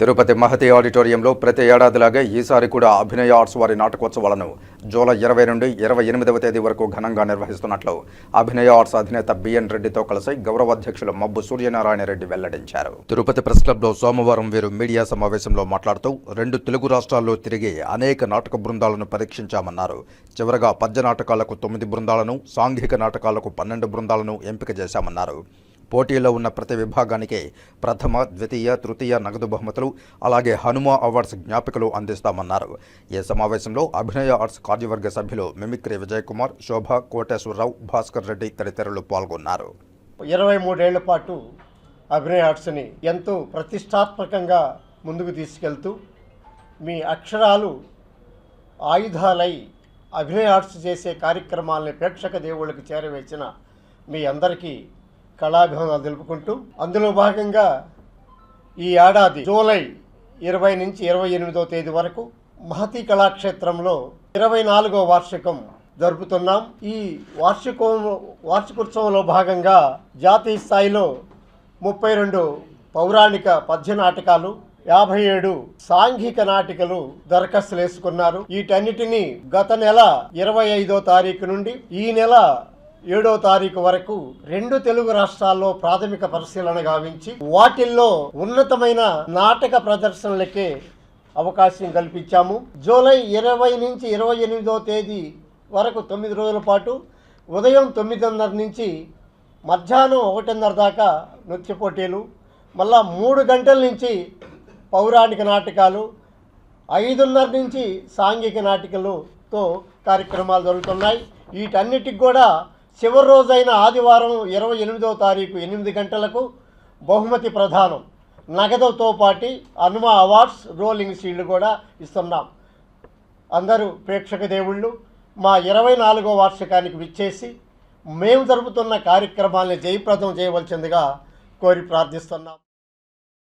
తిరుపతి మహతి ఆడిటోరియంలో ప్రతి ఏడాదిలాగే ఈసారి కూడా అభినయ ఆర్ట్స్ వారి నాటకోత్సవాలను జూలై ఇరవై నుండి ఇరవై ఎనిమిదవ తేదీ వరకు ఘనంగా నిర్వహిస్తున్నట్లు అభినయ ఆర్ట్స్ అధినేత బిఎన్ రెడ్డితో కలిసి గౌరవ అధ్యక్షులు మబ్బు సూర్యనారాయణ రెడ్డి వెల్లడించారు. తిరుపతి ప్రెస్ క్లబ్లో సోమవారం వీరు మీడియా సమావేశంలో మాట్లాడుతూ రెండు తెలుగు రాష్ట్రాల్లో తిరిగి అనేక నాటక బృందాలను పరీక్షించామన్నారు. చివరగా పద్య నాటకాలకు తొమ్మిది బృందాలను సాంఘిక నాటకాలకు పన్నెండు బృందాలను ఎంపిక చేశామన్నారు. పోటీలో ఉన్న ప్రతి విభాగానికి ప్రథమ ద్వితీయ తృతీయ నగదు బహుమతులు అలాగే హనుమ అవార్డ్స్ జ్ఞాపికలు అందిస్తామన్నారు. ఈ సమావేశంలో అభినయ ఆర్ట్స్ కార్యవర్గ సభ్యులు మిమిక్రీ విజయ్ కుమార్ శోభ కోటేశ్వరరావు భాస్కర్ రెడ్డి తదితరులు పాల్గొన్నారు. ఇరవై మూడేళ్ళ పాటు అభినయ ఆర్ట్స్ని ఎంతో ప్రతిష్టాత్మకంగా ముందుకు తీసుకెళ్తూ మీ అక్షరాలు ఆయుధాలై అభినయ ఆర్ట్స్ చేసే కార్యక్రమాలని ప్రేక్షక దేవుళ్ళకి చేరవేసిన మీ అందరికీ కళాభివందనాలు తెలుపుకుంటూ అందులో భాగంగా ఈ ఏడాది జూలై ఇరవై నుంచి ఇరవై ఎనిమిదో తేదీ వరకు మహతి కళాక్షేత్రంలో ఇరవై నాలుగో వార్షికం జరుపుతున్నాం. ఈ వార్షికోత్సవం వార్షికోత్సవంలో భాగంగా జాతీయ స్థాయిలో ముప్పై రెండు పౌరాణిక పద్య నాటకాలు యాభై ఏడు సాంఘిక నాటికలు దరఖాస్తులు వేసుకున్నారు వీటన్నిటిని గత నెల ఇరవై ఐదో తారీఖు నుండి ఈ నెల ఏడో తారీఖు వరకు రెండు తెలుగు రాష్ట్రాల్లో ప్రాథమిక పరిశీలన గావించి వాటిల్లో ఉన్నతమైన నాటక ప్రదర్శనలకే అవకాశం కల్పించాము. జూలై ఇరవై నుంచి ఇరవై ఎనిమిదో తేదీ వరకు తొమ్మిది రోజుల పాటు ఉదయం తొమ్మిదిన్నర నుంచి మధ్యాహ్నం ఒకటిన్నర దాకా నృత్య పోటీలు మళ్ళా మూడు గంటల నుంచి పౌరాణిక నాటకాలు ఐదున్నర నుంచి సాంఘిక నాటికలతో కార్యక్రమాలు జరుగుతున్నాయి. వీటన్నిటికి కూడా చివరి రోజైన ఆదివారం ఇరవై ఎనిమిదవ తారీఖు ఎనిమిది గంటలకు బహుమతి ప్రధానం. నగదుతో పాటి హనుమ అవార్డ్స్ రోలింగ్ షీల్డ్ కూడా ఇస్తున్నాం. అందరూ ప్రేక్షక దేవుళ్ళు మా ఇరవై నాలుగో వార్షికానికి విచ్చేసి మేము జరుపుతున్న కార్యక్రమాల్ని జయప్రదం చేయవలసిందిగా కోరి ప్రార్థిస్తున్నాం.